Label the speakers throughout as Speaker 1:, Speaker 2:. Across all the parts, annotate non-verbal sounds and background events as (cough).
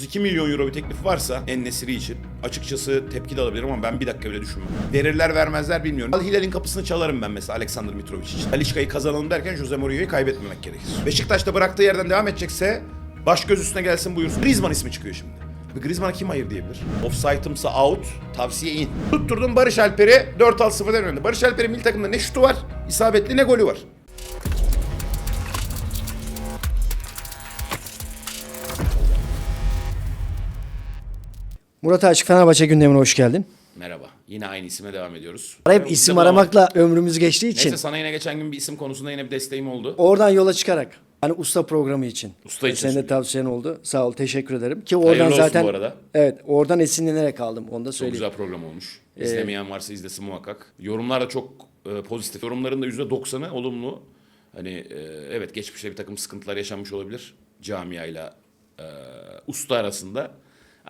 Speaker 1: 32 milyon euro bir teklif varsa En Nesiri için açıkçası tepki de alabilirim ama ben bir dakika bile düşünmem. Verirler vermezler bilmiyorum. Al Hilal'in kapısını çalarım ben mesela Alexander Mitrovic için. Alişka'yı kazanalım derken Jose Mourinho'yu kaybetmemek gerekir. Beşiktaş'ta bıraktığı yerden devam edecekse baş göz üstüne gelsin buyursun. Griezmann ismi çıkıyor şimdi. Ve Griezmann'a kim hayır diyebilir? Offside'ımsa out, tavsiye in. Tutturdum Barış Alper'i 4-6-0'dan önde. Barış Alper'in milli takımda ne şutu var, isabetli ne golü var.
Speaker 2: Murat Açık Fenerbahçe gündemine hoş geldin.
Speaker 1: Merhaba. Yine aynı isime devam ediyoruz.
Speaker 2: Hep isim aramakla ömrümüz geçtiği için
Speaker 1: Neyse sana yine geçen gün bir isim konusunda yine bir desteğim oldu.
Speaker 2: oradan yola çıkarak hani usta programı için.
Speaker 1: Usta için
Speaker 2: Senin de tavsiyen oldu. Sağ ol, teşekkür ederim. Ki oradan
Speaker 1: Hayırlı olsun
Speaker 2: zaten
Speaker 1: bu arada.
Speaker 2: Evet, oradan esinlenerek aldım. Onu da
Speaker 1: Çok
Speaker 2: söyleyeyim.
Speaker 1: güzel program olmuş.
Speaker 2: Ee,
Speaker 1: İzlemeyen varsa izlesin muhakkak. Yorumlar da çok e, pozitif. Yorumların da %90'ı olumlu. Hani e, evet geçmişte bir takım sıkıntılar yaşanmış olabilir camiayla e, usta arasında.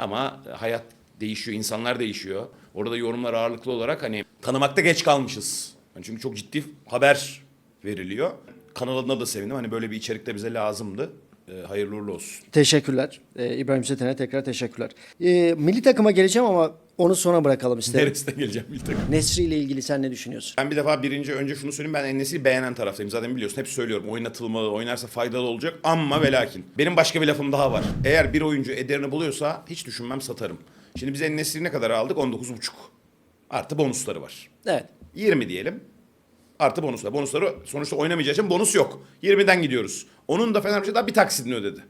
Speaker 1: Ama hayat değişiyor, insanlar değişiyor. Orada yorumlar ağırlıklı olarak hani tanımakta geç kalmışız. Yani çünkü çok ciddi haber veriliyor. Kanal adına da sevindim. Hani böyle bir içerik de bize lazımdı. E, hayırlı uğurlu olsun.
Speaker 2: Teşekkürler. Ee, İbrahim Seten'e tekrar teşekkürler. Ee, milli takıma geleceğim ama onu sona bırakalım isterim.
Speaker 1: Neresine geleceğim bir takım.
Speaker 2: Nesri ile ilgili sen ne düşünüyorsun?
Speaker 1: Ben bir defa birinci önce şunu söyleyeyim ben Enes'i beğenen taraftayım. Zaten biliyorsun hep söylüyorum oynatılmalı, oynarsa faydalı olacak ama ve lakin. Benim başka bir lafım daha var. Eğer bir oyuncu ederini buluyorsa hiç düşünmem satarım. Şimdi biz Enes'i ne kadar aldık? 19,5. Artı bonusları var.
Speaker 2: Evet.
Speaker 1: 20 diyelim. Artı bonuslar. Bonusları sonuçta oynamayacağı için bonus yok. 20'den gidiyoruz. Onun da Fenerbahçe daha bir taksidini ödedi.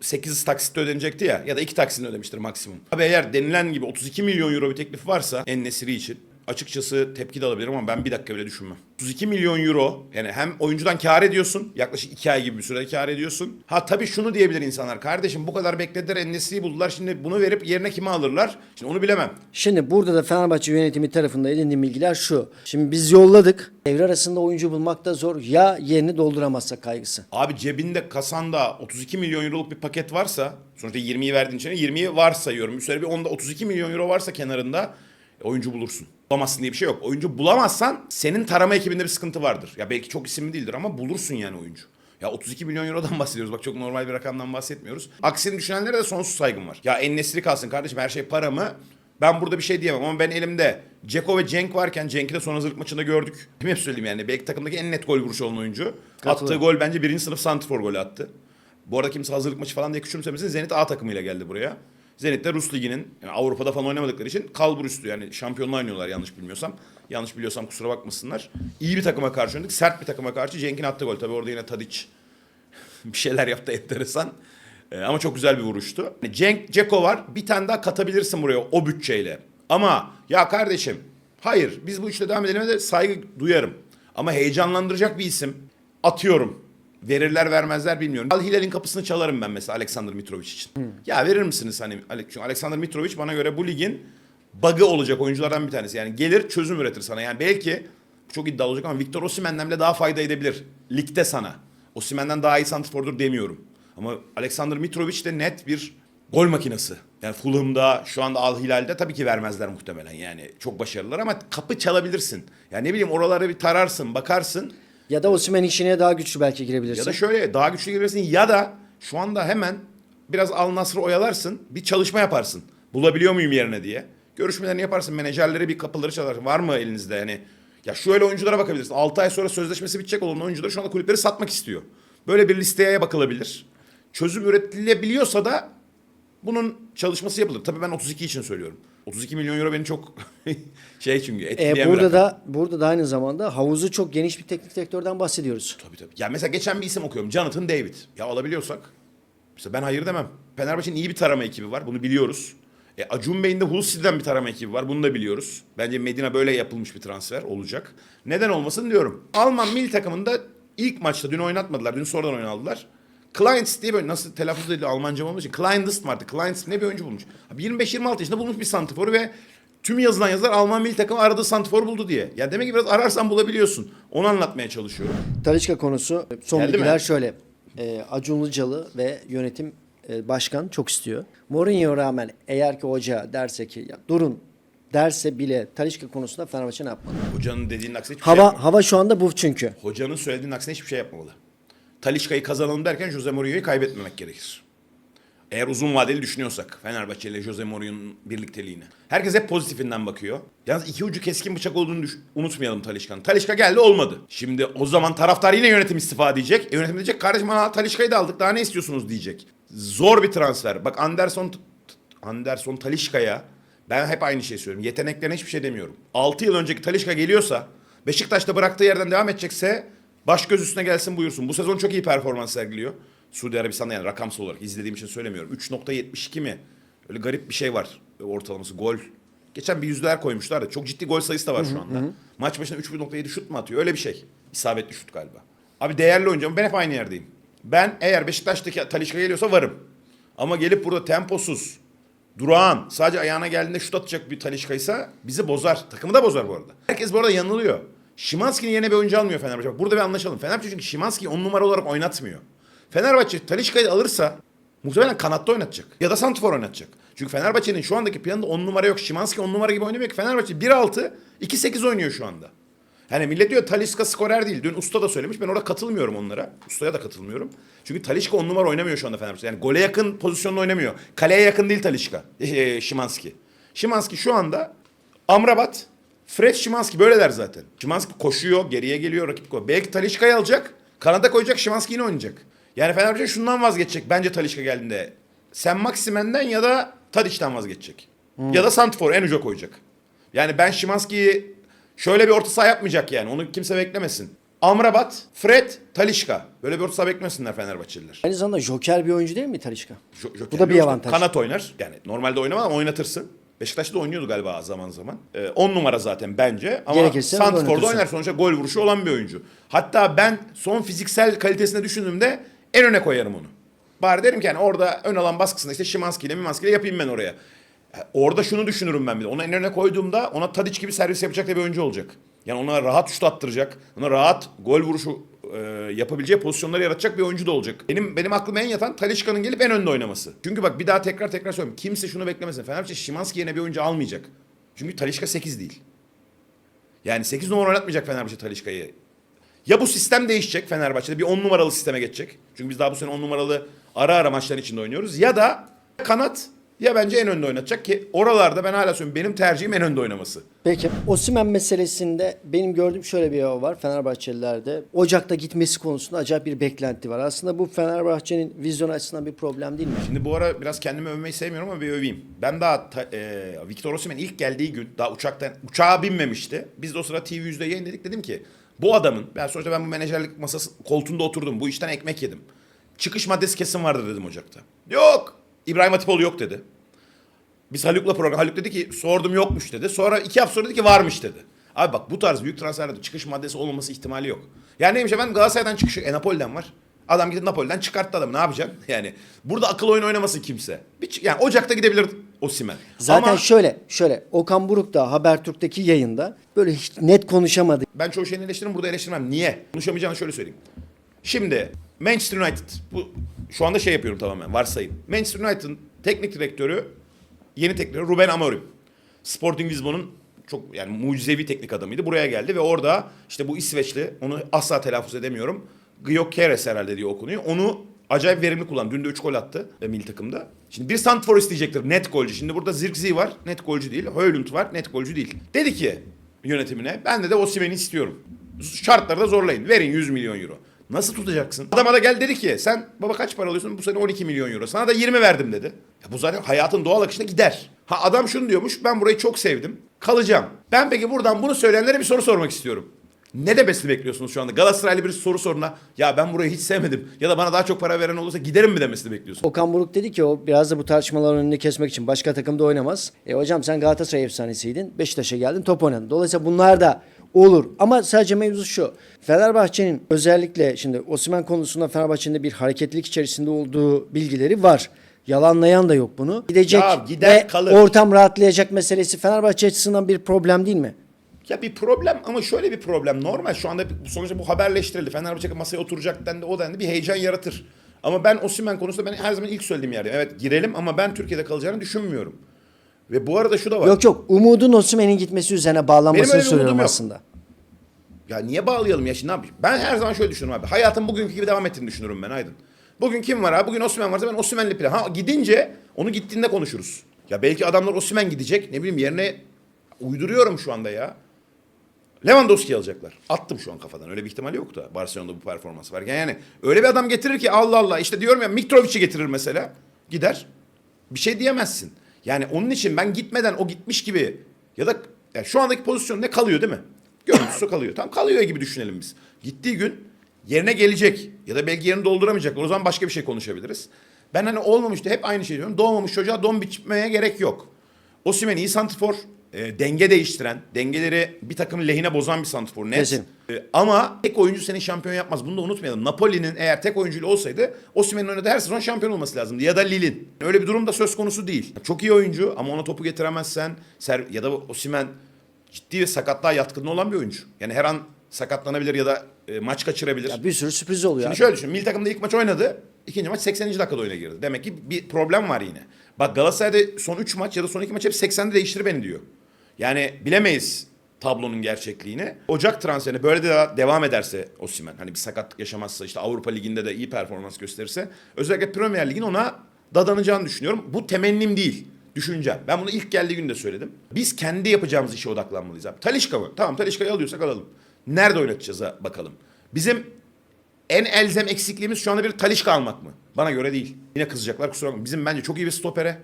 Speaker 1: 8 taksitte ödenecekti ya ya da 2 taksitini ödemiştir maksimum. Abi eğer denilen gibi 32 milyon euro bir teklif varsa En Nesiri için açıkçası tepki de alabilirim ama ben bir dakika bile düşünmem. 32 milyon euro yani hem oyuncudan kar ediyorsun yaklaşık 2 ay gibi bir sürede kar ediyorsun. Ha tabii şunu diyebilir insanlar kardeşim bu kadar beklediler En Nesiri'yi buldular şimdi bunu verip yerine kimi alırlar? Şimdi onu bilemem.
Speaker 2: Şimdi burada da Fenerbahçe yönetimi tarafında edindiğim bilgiler şu. Şimdi biz yolladık. Devre arasında oyuncu bulmak da zor. Ya yerini dolduramazsak kaygısı.
Speaker 1: Abi cebinde kasanda 32 milyon euroluk bir paket varsa sonuçta 20'yi verdiğin için 20'yi varsayıyorum. Üstelik bir onda 32 milyon euro varsa kenarında oyuncu bulursun. Bulamazsın diye bir şey yok. Oyuncu bulamazsan senin tarama ekibinde bir sıkıntı vardır. Ya belki çok isimli değildir ama bulursun yani oyuncu. Ya 32 milyon eurodan (laughs) bahsediyoruz. Bak çok normal bir rakamdan bahsetmiyoruz. Aksini düşünenlere de sonsuz saygım var. Ya en nesli kalsın kardeşim her şey para mı? Ben burada bir şey diyemem ama ben elimde Ceko ve Cenk varken Cenk'i de son hazırlık maçında gördük. Kim hep söyleyeyim yani. Belki takımdaki en net gol vuruşu olan oyuncu. Attığı gol bence birinci sınıf santrfor golü attı. Bu arada kimse hazırlık maçı falan diye küçümsemesin. Zenit A takımıyla geldi buraya. Zenit de Rus Ligi'nin yani Avrupa'da falan oynamadıkları için kalbur üstü yani şampiyonluğa oynuyorlar yanlış bilmiyorsam. Yanlış biliyorsam kusura bakmasınlar. İyi bir takıma karşı oynadık. Sert bir takıma karşı Cenk'in attığı gol. Tabii orada yine Tadic (laughs) bir şeyler yaptı (laughs) enteresan. Ee, ama çok güzel bir vuruştu. Cenk, Ceko var. Bir tane daha katabilirsin buraya o bütçeyle. Ama ya kardeşim hayır biz bu işle devam edelim de saygı duyarım. Ama heyecanlandıracak bir isim. Atıyorum. Verirler vermezler bilmiyorum. Al Hilal'in kapısını çalarım ben mesela Alexander Mitrovic için. Ya verir misiniz hani çünkü Alexander Mitrovic bana göre bu ligin bug'ı olacak oyunculardan bir tanesi. Yani gelir çözüm üretir sana. Yani belki çok iddialı olacak ama Victor Osimhen'den bile daha fayda edebilir. Ligde sana. Osimhen'den daha iyi santrfordur demiyorum. Ama Alexander Mitrovic de net bir gol makinesi. Yani Fulham'da şu anda Al Hilal'de tabii ki vermezler muhtemelen. Yani çok başarılılar ama kapı çalabilirsin. Yani ne bileyim oralara bir tararsın, bakarsın.
Speaker 2: Ya da Osimhen işine daha güçlü belki girebilirsin.
Speaker 1: Ya da şöyle daha güçlü girersin ya da şu anda hemen biraz Al Nasr'ı oyalarsın. Bir çalışma yaparsın. Bulabiliyor muyum yerine diye. Görüşmelerini yaparsın. Menajerlere bir kapıları çalarsın. Var mı elinizde yani? Ya şöyle oyunculara bakabilirsin. 6 ay sonra sözleşmesi bitecek olan oyuncuları şu anda kulüpleri satmak istiyor. Böyle bir listeye bakılabilir. Çözüm üretilebiliyorsa da bunun çalışması yapılır. Tabii ben 32 için söylüyorum. 32 milyon euro beni çok (laughs) şey çünkü etkileyen
Speaker 2: E,
Speaker 1: bir
Speaker 2: burada
Speaker 1: rakam.
Speaker 2: da burada da aynı zamanda havuzu çok geniş bir teknik direktörden bahsediyoruz.
Speaker 1: Tabii tabii. Ya mesela geçen bir isim okuyorum. Jonathan David. Ya alabiliyorsak. Mesela ben hayır demem. Fenerbahçe'nin iyi bir tarama ekibi var. Bunu biliyoruz. E, Acun Bey'in de Hull City'den bir tarama ekibi var. Bunu da biliyoruz. Bence Medina böyle yapılmış bir transfer olacak. Neden olmasın diyorum. Alman milli takımında ilk maçta dün oynatmadılar. Dün sonradan oynadılar. Kleinst diye böyle nasıl telaffuz ediliyor Almanca olmadığı için. Kleinst vardı. Kleinst ne bir oyuncu bulmuş. Abi 25-26 yaşında bulmuş bir santiforu ve tüm yazılan yazılar Alman milli takımı aradığı santifor buldu diye. Ya demek ki biraz ararsan bulabiliyorsun. Onu anlatmaya çalışıyorum.
Speaker 2: Talişka konusu son
Speaker 1: Geldi
Speaker 2: bilgiler
Speaker 1: mi?
Speaker 2: şöyle. E, Acun Ilıcalı ve yönetim e, başkan çok istiyor. Mourinho rağmen eğer ki hoca derse ki ya durun derse bile Talişka konusunda Fenerbahçe ne yapmalı?
Speaker 1: Hocanın dediğinin aksine hiçbir şey
Speaker 2: Hava
Speaker 1: yapmamalı.
Speaker 2: hava şu anda bu çünkü.
Speaker 1: Hocanın söylediğinin aksine hiçbir şey yapmamalı. Talişka'yı kazanalım derken Jose Mourinho'yu kaybetmemek gerekir. Eğer uzun vadeli düşünüyorsak Fenerbahçe ile Jose Mourinho'nun birlikteliğini. Herkes hep pozitifinden bakıyor. Yalnız iki ucu keskin bıçak olduğunu düş- unutmayalım Talişka'nın. Talişka geldi olmadı. Şimdi o zaman taraftar yine yönetim istifa diyecek. E, yönetim diyecek kardeşim Talişka'yı da aldık daha ne istiyorsunuz diyecek. Zor bir transfer. Bak Anderson Anderson Talişka'ya ben hep aynı şeyi söylüyorum. Yeteneklerine hiçbir şey demiyorum. 6 yıl önceki Talişka geliyorsa Beşiktaş'ta bıraktığı yerden devam edecekse baş göz üstüne gelsin buyursun. Bu sezon çok iyi performans sergiliyor. Suudi Arabistan'da yani rakamsal olarak izlediğim için söylemiyorum. 3.72 mi? Öyle garip bir şey var ortalaması gol. Geçen bir yüzdeler koymuşlar da çok ciddi gol sayısı da var şu anda. Maç başına 3.7 şut mu atıyor? Öyle bir şey. İsabetli şut galiba. Abi değerli oyuncu ama ben hep aynı yerdeyim. Ben eğer Beşiktaş'taki Talişka geliyorsa varım. Ama gelip burada temposuz, durağan, sadece ayağına geldiğinde şut atacak bir Talişka'ysa bizi bozar. Takımı da bozar bu arada. Herkes bu arada yanılıyor. Şimanski'nin yerine bir oyuncu almıyor Fenerbahçe. Burada bir anlaşalım. Fenerbahçe çünkü Şimanski'yi on numara olarak oynatmıyor. Fenerbahçe Talişka'yı alırsa muhtemelen kanatta oynatacak. Ya da santrfor oynatacak. Çünkü Fenerbahçe'nin şu andaki planında on numara yok. Şimanski on numara gibi oynamıyor ki. Fenerbahçe 1-6, 2-8 oynuyor şu anda. Hani millet diyor Talisca skorer değil. Dün Usta da söylemiş. Ben orada katılmıyorum onlara. Ustaya da katılmıyorum. Çünkü Talisca on numara oynamıyor şu anda Fenerbahçe. Yani gole yakın pozisyonda oynamıyor. Kaleye yakın değil Talisca. Ee, (laughs) Şimanski. Şimanski şu anda Amrabat, Fred Şimanski böyleler zaten. Şimanski koşuyor, geriye geliyor, rakip koyuyor. Belki Talişka'yı alacak, kanada koyacak, Şimanski yine oynayacak. Yani Fenerbahçe şundan vazgeçecek bence Talişka geldiğinde. Sen Maksimen'den ya da Tadiç'ten vazgeçecek. Ya da Santfor en uca koyacak. Yani ben Şimanski'yi şöyle bir orta saha yapmayacak yani. Onu kimse beklemesin. Amrabat, Fred, Talişka. Böyle bir orta saha beklemesinler Fenerbahçeliler.
Speaker 2: Aynı zamanda joker bir oyuncu değil mi Talişka?
Speaker 1: Jo- Joker
Speaker 2: Bu da bir
Speaker 1: oyuncu.
Speaker 2: avantaj.
Speaker 1: Kanat oynar. Yani normalde oynamaz ama oynatırsın. Beşiktaş'ta oynuyordu galiba zaman zaman. 10 numara zaten bence. Ama
Speaker 2: Gerekirse
Speaker 1: oynar. Sonuçta gol vuruşu olan bir oyuncu. Hatta ben son fiziksel kalitesine düşündüğümde en öne koyarım onu. Bari derim ki yani orada ön alan baskısında işte Şimanski ile Mimanski ile yapayım ben oraya. Ya Orada şunu düşünürüm ben bir de. Onu en öne koyduğumda ona Tadic gibi servis yapacak da bir oyuncu olacak. Yani ona rahat şut attıracak. Ona rahat gol vuruşu e, yapabileceği pozisyonları yaratacak bir oyuncu da olacak. Benim benim aklıma en yatan Talisca'nın gelip en önde oynaması. Çünkü bak bir daha tekrar tekrar söylüyorum. Kimse şunu beklemesin. Fenerbahçe Şimanski yerine bir oyuncu almayacak. Çünkü Talisca 8 değil. Yani 8 numara oynatmayacak Fenerbahçe Talisca'yı. Ya bu sistem değişecek Fenerbahçe'de bir 10 numaralı sisteme geçecek. Çünkü biz daha bu sene 10 numaralı ara ara maçlar içinde oynuyoruz. Ya da kanat ya bence en önde oynatacak ki oralarda ben hala söylüyorum benim tercihim en önde oynaması.
Speaker 2: Peki Osimhen meselesinde benim gördüğüm şöyle bir hava var Fenerbahçelilerde. Ocak'ta gitmesi konusunda acayip bir beklenti var. Aslında bu Fenerbahçe'nin vizyon açısından bir problem değil mi?
Speaker 1: Şimdi bu ara biraz kendimi övmeyi sevmiyorum ama bir öveyim. Ben daha ta, e, Victor Osimhen ilk geldiği gün daha uçaktan uçağa binmemişti. Biz de o sıra TV yüzde yayın dedik dedim ki bu adamın ben sonuçta ben bu menajerlik masası koltuğunda oturdum. Bu işten ekmek yedim. Çıkış maddesi kesin vardır dedim Ocak'ta. Yok. İbrahim Hatipoğlu yok dedi. Biz Haluk'la program. Haluk dedi ki sordum yokmuş dedi. Sonra iki hafta sonra dedi ki varmış dedi. Abi bak bu tarz büyük transferde çıkış maddesi olmaması ihtimali yok. Yani neymiş ben Galatasaray'dan çıkışı e, Napoli'den var. Adam gidip Napoli'den çıkarttı adam ne yapacak? (laughs) Yani burada akıl oyunu oynamasın kimse. Bir, yani Ocak'ta gidebilir Osimhen.
Speaker 2: Zaten
Speaker 1: Ama
Speaker 2: şöyle, şöyle Okan Buruk da Habertürk'teki yayında böyle hiç net konuşamadı.
Speaker 1: ben çoğu şeyini eleştiririm burada eleştirmem. Niye? Konuşamayacağını şöyle söyleyeyim. Şimdi Manchester United bu şu anda şey yapıyorum tamamen varsayın. Manchester United'ın teknik direktörü yeni teknik direktörü Ruben Amorim. Sporting Lisbon'un çok yani mucizevi teknik adamıydı. Buraya geldi ve orada işte bu İsveçli onu asla telaffuz edemiyorum. Gyökeres herhalde diye okunuyor. Onu acayip verimli kullandı. Dün de 3 gol attı e, milli takımda. Şimdi bir Santfor isteyecektir net golcü. Şimdi burada Zirkzee var net golcü değil. Höylund var net golcü değil. Dedi ki yönetimine ben de de Osimhen'i istiyorum. Şartları da zorlayın. Verin 100 milyon euro. Nasıl tutacaksın? Adama da gel dedi ki sen baba kaç para alıyorsun? Bu sene 12 milyon euro. Sana da 20 verdim dedi. Ya bu zaten hayatın doğal akışına gider. Ha adam şunu diyormuş ben burayı çok sevdim. Kalacağım. Ben peki buradan bunu söyleyenlere bir soru sormak istiyorum. Ne demesini bekliyorsunuz şu anda? Galatasaraylı bir soru soruna ya ben burayı hiç sevmedim ya da bana daha çok para veren olursa giderim mi demesini bekliyorsun?
Speaker 2: Okan Buruk dedi ki o biraz da bu tartışmaların önünü kesmek için başka takımda oynamaz. E hocam sen Galatasaray efsanesiydin. Beşiktaş'a geldin top oynadın. Dolayısıyla bunlar da olur. Ama sadece mevzu şu. Fenerbahçe'nin özellikle şimdi Osimhen konusunda Fenerbahçe'nin de bir hareketlilik içerisinde olduğu bilgileri var. Yalanlayan da yok bunu. Gidecek
Speaker 1: Ya gider
Speaker 2: ve
Speaker 1: kalır.
Speaker 2: ortam rahatlayacak meselesi Fenerbahçe açısından bir problem değil mi?
Speaker 1: Ya bir problem ama şöyle bir problem. Normal şu anda sonuçta bu haberleştirildi. Fenerbahçe masaya oturacak dendi o dendi bir heyecan yaratır. Ama ben Osimhen konusunda ben her zaman ilk söylediğim yerde. Evet girelim ama ben Türkiye'de kalacağını düşünmüyorum. Ve bu arada şu da var.
Speaker 2: Yok yok. Umudun Osimhen'in gitmesi üzerine
Speaker 1: Benim
Speaker 2: bağlanmasını
Speaker 1: öyle bir
Speaker 2: söylüyorum
Speaker 1: umudum yok.
Speaker 2: aslında.
Speaker 1: Ya niye bağlayalım ya şimdi ne yapayım? Ben her zaman şöyle düşünüyorum abi. Hayatın bugünkü gibi devam ettiğini düşünürüm ben Aydın. Bugün kim var abi? Bugün Osimhen varsa ben Osimhen'li plan. Ha gidince onu gittiğinde konuşuruz. Ya belki adamlar Osimhen gidecek. Ne bileyim yerine uyduruyorum şu anda ya. Lewandowski alacaklar. Attım şu an kafadan. Öyle bir ihtimal yok da Barcelona'da bu performans varken. Yani öyle bir adam getirir ki Allah Allah. işte diyorum ya Mitrovic'i getirir mesela. Gider. Bir şey diyemezsin. Yani onun için ben gitmeden o gitmiş gibi ya da yani şu andaki pozisyon ne kalıyor değil mi? Görüntüsü (laughs) kalıyor. Tam kalıyor gibi düşünelim biz. Gittiği gün yerine gelecek ya da belki yerini dolduramayacak. O zaman başka bir şey konuşabiliriz. Ben hani olmamıştı hep aynı şey diyorum. Doğmamış çocuğa don biçmeye gerek yok. Osimhen iyi santrfor, e, denge değiştiren, dengeleri bir takım lehine bozan bir santrfor net.
Speaker 2: Kesin.
Speaker 1: E, ama tek oyuncu seni şampiyon yapmaz. Bunu da unutmayalım. Napoli'nin eğer tek oyuncuyla olsaydı Osimhen'in oynadığı her sezon şampiyon olması lazımdı. Ya da Lille'in. Öyle bir durum da söz konusu değil. Çok iyi oyuncu ama ona topu getiremezsen ser, ya da Osimhen ciddi sakatlığa yatkınlığı olan bir oyuncu. Yani her an sakatlanabilir ya da e, maç kaçırabilir.
Speaker 2: Ya bir sürü sürpriz oluyor.
Speaker 1: Şimdi
Speaker 2: abi.
Speaker 1: şöyle düşün. Milli takımda ilk maç oynadı. İkinci maç 80. dakikada oyuna girdi. Demek ki bir problem var yine. Bak Galatasaray'da son 3 maç ya da son 2 maç hep 80'de değiştir beni diyor. Yani bilemeyiz tablonun gerçekliğini. Ocak transferine böyle de devam ederse Osimhen hani bir sakatlık yaşamazsa işte Avrupa Ligi'nde de iyi performans gösterirse özellikle Premier Lig'in ona dadanacağını düşünüyorum. Bu temennim değil. Düşüncem. Ben bunu ilk geldiği günde söyledim. Biz kendi yapacağımız işe odaklanmalıyız abi. Talişka mı? Tamam Talişka'yı alıyorsak alalım. Nerede oynatacağız bakalım. Bizim en elzem eksikliğimiz şu anda bir Talişka almak mı? Bana göre değil. Yine kızacaklar kusura bakmayın. Bizim bence çok iyi bir stopere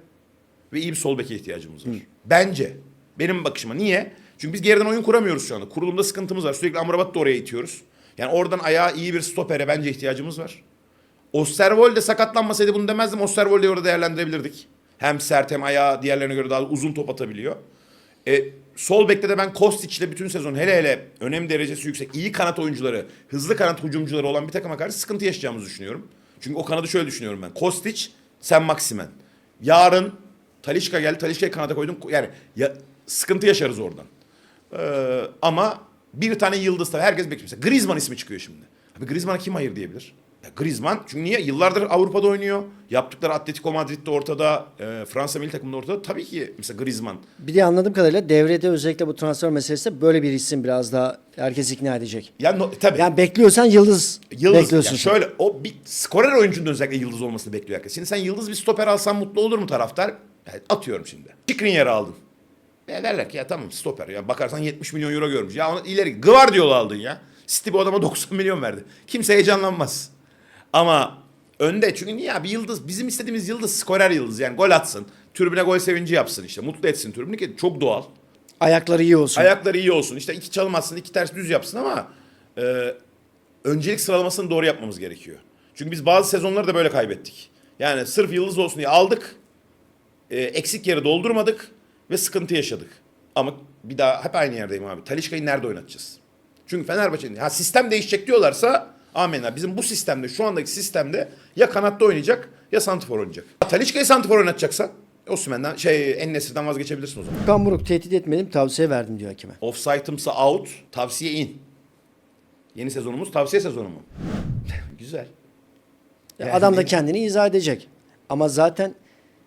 Speaker 1: ve iyi bir sol beke ihtiyacımız var. Bence. Benim bakışıma. Niye? Çünkü biz geriden oyun kuramıyoruz şu anda. Kurulumda sıkıntımız var. Sürekli Amrabat'ı da oraya itiyoruz. Yani oradan ayağa iyi bir stopere bence ihtiyacımız var. Osterwolde sakatlanmasaydı bunu demezdim. Osterwolde'yi orada değerlendirebilirdik. Hem sert hem ayağı diğerlerine göre daha uzun top atabiliyor. E, sol bekte de ben Kostic'le bütün sezon hele hele önem derecesi yüksek iyi kanat oyuncuları, hızlı kanat hücumcuları olan bir takıma karşı sıkıntı yaşayacağımızı düşünüyorum. Çünkü o kanadı şöyle düşünüyorum ben. Kostic, sen Maximen. Yarın Talişka geldi. Talişka'yı kanata koydum. Yani ya, sıkıntı yaşarız oradan. Ee, ama bir tane yıldız tabii. Herkes bekliyor. Mesela Griezmann ismi çıkıyor şimdi. Abi Griezmann'a kim hayır diyebilir? Ya Griezmann çünkü niye? Yıllardır Avrupa'da oynuyor. Yaptıkları Atletico Madrid'de ortada. e, Fransa milli takımında ortada. Tabii ki mesela Griezmann.
Speaker 2: Bir de anladığım kadarıyla devrede özellikle bu transfer meselesi böyle bir isim biraz daha herkes ikna edecek.
Speaker 1: Ya no, tabii.
Speaker 2: Yani bekliyorsan yıldız,
Speaker 1: Yıldız
Speaker 2: bekliyorsun.
Speaker 1: ya
Speaker 2: sen.
Speaker 1: şöyle o bir skorer oyuncunun özellikle yıldız olmasını bekliyor herkes. Şimdi sen yıldız bir stoper alsan mutlu olur mu taraftar? Yani atıyorum şimdi. Skriniar'ı aldın. Ya derler ki ya tamam stoper ya bakarsan 70 milyon euro görmüş. Ya onu ileri Gvardiola'u aldın ya. City bu adama 90 milyon verdi. Kimse heyecanlanmaz. Ama önde çünkü niye abi yıldız bizim istediğimiz yıldız skorer yıldız yani gol atsın. Tribüne gol sevinci yapsın işte mutlu etsin tribünü ki çok doğal.
Speaker 2: Ayakları iyi olsun.
Speaker 1: Ayakları iyi olsun. İşte iki çalım atsın, iki ters düz yapsın ama e, öncelik sıralamasını doğru yapmamız gerekiyor. Çünkü biz bazı sezonları da böyle kaybettik. Yani sırf yıldız olsun diye aldık. e, eksik yeri doldurmadık ve sıkıntı yaşadık. Ama bir daha hep aynı yerdeyim abi. Talişka'yı nerede oynatacağız? Çünkü Fenerbahçe'nin ha sistem değişecek diyorlarsa amenna. Bizim bu sistemde şu andaki sistemde ya kanatta oynayacak ya santifor oynayacak. Talişka'yı santifor oynatacaksan Osimhen'den şey Ennesir'den vazgeçebilirsin o zaman.
Speaker 2: Okan Buruk tehdit etmedim tavsiye verdim diyor hakeme.
Speaker 1: Offside'ımsa out, tavsiye in. Yeni sezonumuz tavsiye sezonu mu? (laughs) Güzel.
Speaker 2: Ya
Speaker 1: Yani
Speaker 2: Adam da kendini izah edecek. Ama zaten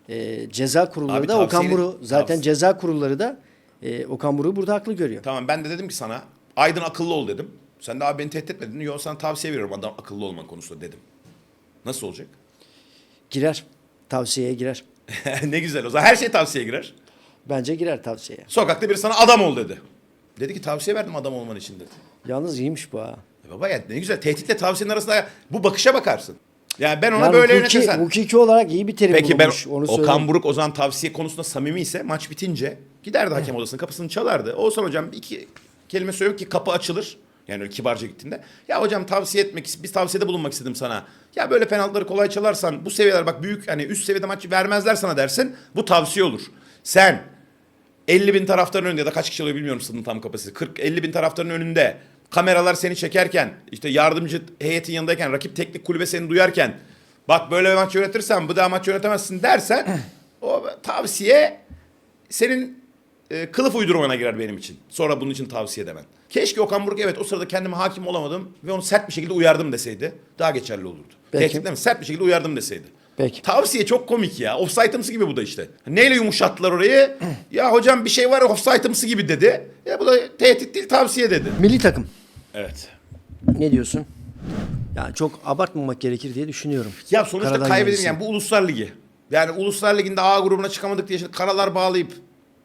Speaker 2: e, ceza kurulları
Speaker 1: Abi
Speaker 2: da Okan
Speaker 1: tavsiye-
Speaker 2: Buruk zaten
Speaker 1: tavsiye-
Speaker 2: ceza kurulları da e, Okan Buruk'u burada haklı görüyor.
Speaker 1: Tamam ben de dedim ki sana Aydın akıllı ol dedim. Sen de abi beni tehdit etmedin. Yok sana tavsiye veriyorum adam akıllı olman konusunda dedim. Nasıl olacak?
Speaker 2: Girer. Tavsiyeye girer. (laughs)
Speaker 1: ne güzel o zaman her şey tavsiye girer.
Speaker 2: Bence girer tavsiyeye.
Speaker 1: Sokakta biri sana adam ol dedi. Dedi ki tavsiye verdim adam olman için dedi.
Speaker 2: Yalnız iyiymiş bu ha.
Speaker 1: E baba ya ne güzel tehditle tavsiyenin arasında bu bakışa bakarsın. Yani ben ona
Speaker 2: Yani
Speaker 1: böyle
Speaker 2: hukuki,
Speaker 1: yönetirsen.
Speaker 2: hukuki olarak iyi bir terim
Speaker 1: Peki ben
Speaker 2: bulunmuş. Onu söyleyeyim.
Speaker 1: Okan Buruk o zaman tavsiye konusunda samimi ise maç bitince giderdi hakem odasının kapısını çalardı. Oğuzhan hocam iki kelime söylüyorum ki kapı açılır. Yani öyle kibarca gittiğinde. Ya hocam tavsiye etmek, bir tavsiyede bulunmak istedim sana. Ya böyle penaltıları kolay çalarsan bu seviyeler bak büyük hani üst seviyede maç vermezler sana dersin. Bu tavsiye olur. Sen 50 bin taraftarın önünde ya da kaç kişi oluyor bilmiyorum stadın tam kapasitesi. 40-50 bin taraftarın önünde kameralar seni çekerken işte yardımcı heyetin yanındayken rakip teknik kulübe seni duyarken bak böyle bir maç yönetirsen bu daha maç yönetemezsin dersen o tavsiye senin e, kılıf uydurmana girer benim için. Sonra bunun için tavsiye demen. Keşke Okan Buruk evet o sırada kendime hakim olamadım ve onu sert bir şekilde uyardım deseydi daha geçerli olurdu.
Speaker 2: Peki.
Speaker 1: Mi? Sert bir şekilde uyardım deseydi.
Speaker 2: Peki.
Speaker 1: Tavsiye çok komik ya. Offside'ımsı gibi bu da işte. Neyle yumuşattılar orayı? (clears throat) ya hocam bir şey var offside'ımsı gibi dedi. Ya bu da tehdit değil tavsiye dedi.
Speaker 2: Milli takım.
Speaker 1: Evet.
Speaker 2: Ne diyorsun? Yani çok abartmamak gerekir diye düşünüyorum.
Speaker 1: Ya sonuçta
Speaker 2: Karadan
Speaker 1: kaybedin yani bu Uluslar Ligi. Yani Uluslar Ligi'nde A grubuna çıkamadık diye işte karalar bağlayıp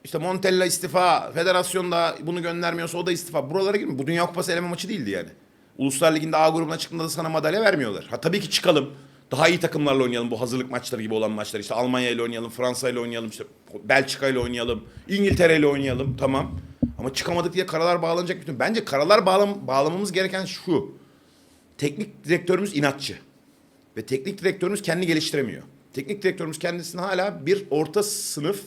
Speaker 1: işte Montella istifa, federasyonda bunu göndermiyorsa o da istifa. Buralara girme. Bu Dünya Kupası eleme maçı değildi yani. Uluslar Ligi'nde A grubuna çıktığında da sana madalya vermiyorlar. Ha tabii ki çıkalım. Daha iyi takımlarla oynayalım bu hazırlık maçları gibi olan maçlar. İşte Almanya ile oynayalım, Fransa ile oynayalım, işte Belçika ile oynayalım, İngiltere ile oynayalım. Tamam. Ama çıkamadık diye karalar bağlanacak bütün. Bence karalar bağlam bağlamamız gereken şu. Teknik direktörümüz inatçı. Ve teknik direktörümüz kendini geliştiremiyor. Teknik direktörümüz kendisini hala bir orta sınıf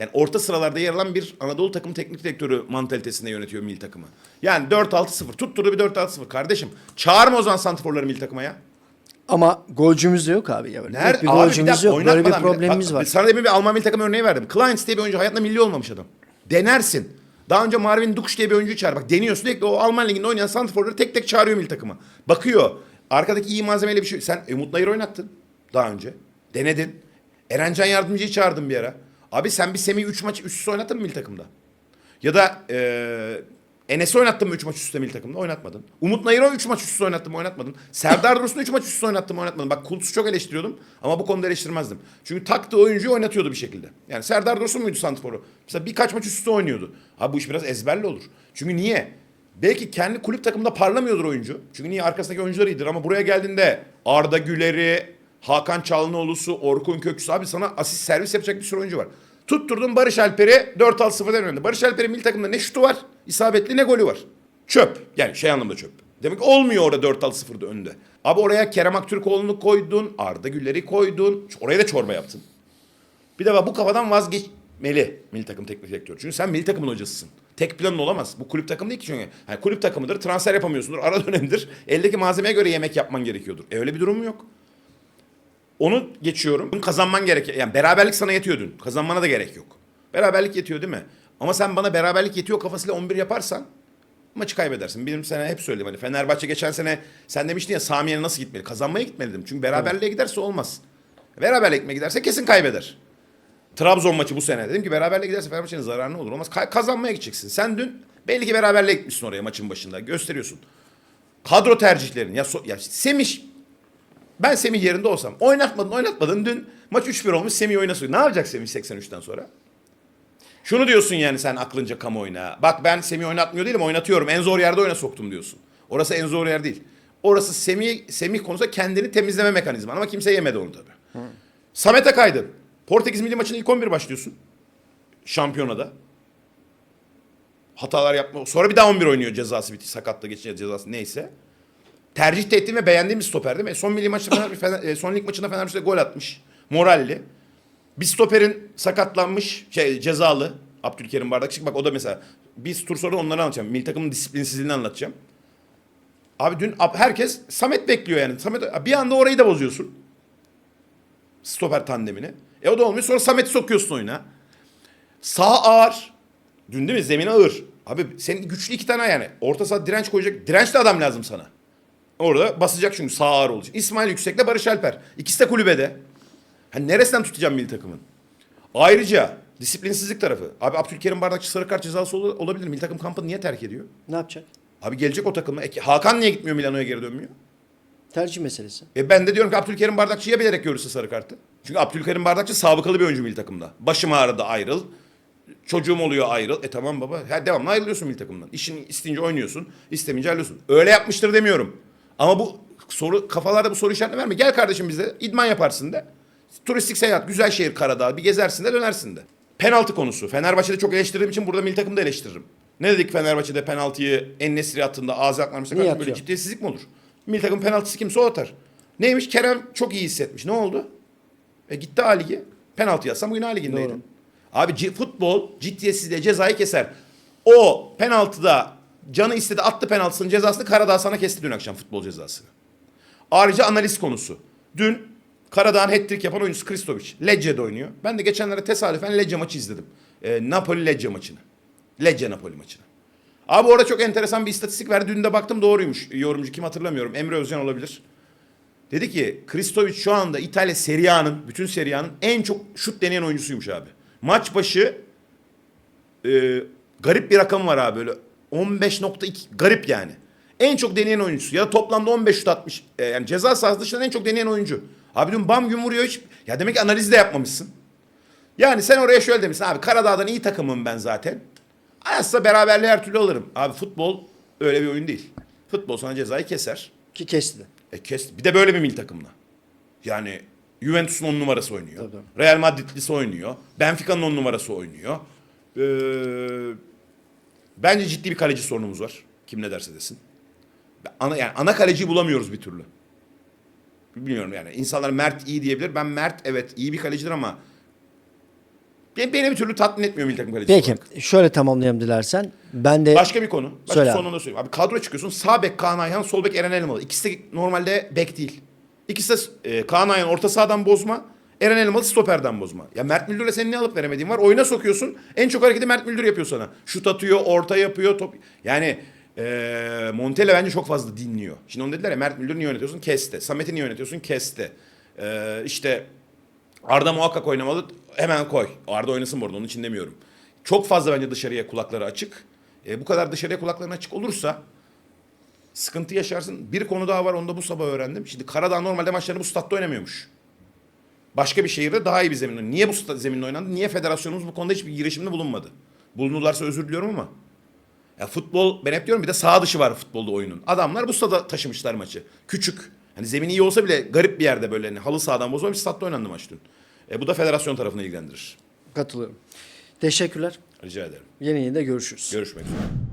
Speaker 1: yani orta sıralarda yer alan bir Anadolu takım teknik direktörü mantalitesinde yönetiyor milli takımı. Yani 4-6-0 tutturdu bir 4-6-0 kardeşim. Çağırma o zaman santrforları milli takıma ya.
Speaker 2: Ama golcümüz de yok abi ya.
Speaker 1: Nerede?
Speaker 2: Bir
Speaker 1: Abi bir
Speaker 2: golcümüz
Speaker 1: dakika,
Speaker 2: yok. Böyle bir
Speaker 1: bile-
Speaker 2: problemimiz
Speaker 1: Bak,
Speaker 2: var.
Speaker 1: Sana demin bir Alman milli takım örneği verdim. Kleins diye bir oyuncu hayatında milli olmamış adam. Denersin. Daha önce Marvin Dukş diye bir oyuncu çağır. Bak deniyor sürekli o Alman liginde oynayan santrforları tek tek çağırıyor milli takıma. Bakıyor. Arkadaki iyi malzemeyle bir şey. Sen Umut Nayır oynattın daha önce. Denedin. Erencan Yardımcı'yı çağırdın bir ara. Abi sen bir Semih 3 maç üst oynattın mı milli takımda? Ya da eee Enes'i oynattın mı 3 maç üst üste milli takımda? Oynatmadın. Umut Nayır'ı 3 maç üst üste oynattın mı? Oynatmadın. Serdar Dursun'u 3 maç üst üste oynattın mı? Oynatmadın. Bak Kultus'u çok eleştiriyordum ama bu konuda eleştirmezdim. Çünkü taktığı oyuncuyu oynatıyordu bir şekilde. Yani Serdar Dursun muydu Santifor'u? Mesela birkaç maç üst oynuyordu. Abi bu iş biraz ezberli olur. Çünkü niye? Belki kendi kulüp takımında parlamıyordur oyuncu. Çünkü niye? Arkasındaki oyuncular iyidir ama buraya geldiğinde Arda Güler'i, Hakan Çalhanoğlu'su, Orkun Köksü abi sana asist servis yapacak bir sürü oyuncu var. Tutturdun Barış Alper'i 4-6-0'dan önde. Barış Alper'in milli takımda ne şutu var, isabetli ne golü var. Çöp. Yani şey anlamda çöp. Demek olmuyor orada 4-6-0'da önde. Abi oraya Kerem Aktürkoğlu'nu koydun, Arda Güler'i koydun. Oraya da çorba yaptın. Bir de bu kafadan vazgeçmeli milli takım teknik direktörü. Çünkü sen milli takımın hocasısın. Tek planın olamaz. Bu kulüp takımı değil ki çünkü. Yani kulüp takımıdır, transfer yapamıyorsundur, ara dönemdir. Eldeki malzemeye göre yemek yapman gerekiyordur. E öyle bir durum yok. Onu geçiyorum. Kazanman gerek. Yani beraberlik sana yetiyor dün. Kazanmana da gerek yok. Beraberlik yetiyor değil mi? Ama sen bana beraberlik yetiyor kafasıyla 11 yaparsan maçı kaybedersin. Benim sana hep söyledim hani Fenerbahçe geçen sene sen demiştin ya Samiye'ne nasıl gitmeli? Kazanmaya gitmeli dedim. Çünkü beraberliğe giderse olmaz. Beraberlik mi giderse kesin kaybeder. Trabzon maçı bu sene. Dedim ki beraberliğe giderse Fenerbahçe'nin zararı ne olur? Olmaz. Ka- kazanmaya gideceksin. Sen dün belli ki beraberliğe gitmişsin oraya maçın başında. Gösteriyorsun. Kadro tercihlerin. Ya, so- ya Semih ben Semih yerinde olsam oynatmadın oynatmadın dün maç 3-1 olmuş Semih oynasın. Ne yapacak Semih 83'ten sonra? Şunu diyorsun yani sen aklınca kamuoyuna. Bak ben Semih oynatmıyor değilim oynatıyorum. En zor yerde oyna soktum diyorsun. Orası en zor yer değil. Orası Semih, Semih konusunda kendini temizleme mekanizman ama kimse yemedi onu tabii. Samet Akaydın. Portekiz milli maçının ilk 11 başlıyorsun. Şampiyonada. Hatalar yapma. Sonra bir daha 11 oynuyor cezası bitti. Sakatla geçince cezası neyse. Tercih ettiğim ve beğendiğim bir stoper değil mi? Son milli maçta Fener, (coughs) Fener- e, son lig maçında Fenerbahçe gol atmış. Moralli. Bir stoperin sakatlanmış, şey cezalı. Abdülkerim Bardakçı. Bak o da mesela biz tur sonra onları anlatacağım. Milli takımın disiplinsizliğini anlatacağım. Abi dün herkes Samet bekliyor yani. Samet bir anda orayı da bozuyorsun. Stoper tandemini. E o da olmuyor. Sonra Samet'i sokuyorsun oyuna. Sağ ağır. Dün değil mi? Zemin ağır. Abi senin güçlü iki tane yani. Orta saha direnç koyacak. Dirençli adam lazım sana. Orada basacak çünkü sağ ağır olacak. İsmail Yüksek'le Barış Alper. İkisi de kulübede. Hani neresinden tutacağım milli takımın? Ayrıca disiplinsizlik tarafı. Abi Abdülkerim Bardakçı sarı kart cezası ol- olabilir. Milli takım kampını niye terk ediyor?
Speaker 2: Ne yapacak?
Speaker 1: Abi gelecek o takıma. E, Hakan niye gitmiyor Milano'ya geri dönmüyor?
Speaker 2: Tercih meselesi.
Speaker 1: E ben de diyorum ki Abdülkerim Bardakçı ya bilerek görürse sarı kartı. Çünkü Abdülkerim Bardakçı sabıkalı bir oyuncu milli takımda. Başım ağrıdı ayrıl. Çocuğum oluyor ayrıl. E tamam baba. Ha, devamlı ayrılıyorsun milli takımdan. İşin isteyince oynuyorsun. istemeyince ayrılıyorsun. Öyle yapmıştır demiyorum. Ama bu soru kafalarda bu soru işaretini verme. Gel kardeşim bizde idman yaparsın de. Turistik seyahat, güzel şehir Karadağ. Bir gezersin de dönersin de. Penaltı konusu. Fenerbahçe'de çok eleştirdiğim için burada milli takımda eleştiririm. Ne dedik Fenerbahçe'de penaltıyı en nesri attığında ağzı aklarmışsa
Speaker 2: Niye
Speaker 1: karşı böyle ciddiyetsizlik mi olur? Milli takım penaltısı kimse o atar. Neymiş? Kerem çok iyi hissetmiş. Ne oldu? E gitti A Ligi. Penaltı yazsam bugün A Ligi'ndeydi.
Speaker 2: Doğru.
Speaker 1: Abi futbol ciddiyetsizliğe cezayı keser. O penaltıda canı istedi attı penaltısının cezasını Karadağ sana kesti dün akşam futbol cezasını. Ayrıca analiz konusu. Dün Karadağ'ın hat-trick yapan oyuncusu Kristovic. Lecce'de oynuyor. Ben de geçenlerde tesadüfen Lecce maçı izledim. E, Napoli-Lecce maçını. Lecce-Napoli maçını. Abi orada çok enteresan bir istatistik verdi. Dün de baktım doğruymuş. Yorumcu kim hatırlamıyorum. Emre Özcan olabilir. Dedi ki Kristovic şu anda İtalya Serie A'nın, bütün Serie A'nın en çok şut deneyen oyuncusuymuş abi. Maç başı e, garip bir rakam var abi böyle 15.2 garip yani. En çok deneyen oyuncusu. Ya da toplamda 15 şut atmış. E, yani ceza sahası dışında en çok deneyen oyuncu. Abi diyorum bam gün vuruyor hiç. Ya demek ki analiz de yapmamışsın. Yani sen oraya şöyle demişsin abi Karadağ'dan iyi takımım ben zaten. Aslında beraberliği her türlü alırım. Abi futbol öyle bir oyun değil. Futbol sana cezayı keser.
Speaker 2: Ki kesti.
Speaker 1: E kes. Bir de böyle bir milli takımla. Yani Juventus'un on numarası oynuyor.
Speaker 2: Tabii.
Speaker 1: Real Madrid'lisi oynuyor. Benfica'nın on numarası oynuyor. Ee, bence ciddi bir kaleci sorunumuz var. Kim ne derse desin. Ana, yani ana kaleciyi bulamıyoruz bir türlü. Bilmiyorum yani. İnsanlar Mert iyi diyebilir. Ben Mert evet iyi bir kalecidir ama beni, beni bir türlü tatmin etmiyor milli takım kalecisi
Speaker 2: Peki
Speaker 1: olarak.
Speaker 2: şöyle tamamlayalım dilersen. Ben de
Speaker 1: Başka bir konu. Başka
Speaker 2: Söyle abi.
Speaker 1: sonunda da söyleyeyim. Abi kadro çıkıyorsun. Sağ bek Kaan Ayhan, sol bek Eren Elmalı. İkisi de normalde bek değil. İkisi de e, Kaan Ayhan orta sahadan bozma. Eren Elmalı stoperden bozma. Ya Mert Müldür'e senin ne alıp veremediğin var. Oyuna sokuyorsun. En çok hareketi Mert Müldür yapıyor sana. Şut atıyor, orta yapıyor, top. Yani e, Montella bence çok fazla dinliyor. Şimdi onu dediler ya Mert Müldür niye yönetiyorsun? Keste. Samet'i niye yönetiyorsun? Keste. E, işte Arda muhakkak oynamalı. Hemen koy. Arda oynasın bu arada onun için demiyorum. Çok fazla bence dışarıya kulakları açık. E, bu kadar dışarıya kulakların açık olursa sıkıntı yaşarsın. Bir konu daha var onu da bu sabah öğrendim. Şimdi Karadağ normalde maçlarını bu statta oynamıyormuş. Başka bir şehirde daha iyi bir zemin oynadı. Niye bu zeminde oynandı? Niye federasyonumuz bu konuda hiçbir girişimde bulunmadı? Bulunurlarsa özür diliyorum ama. Ya futbol ben hep diyorum bir de sağ dışı var futbolda oyunun. Adamlar bu stada taşımışlar maçı. Küçük. Hani zemin iyi olsa bile garip bir yerde böyle hani halı sahadan bozulmuş statta oynandı maç dün. E, bu da federasyon tarafını ilgilendirir.
Speaker 2: katılıyorum. Teşekkürler.
Speaker 1: Rica ederim.
Speaker 2: Yeni yayında görüşürüz.
Speaker 1: Görüşmek üzere.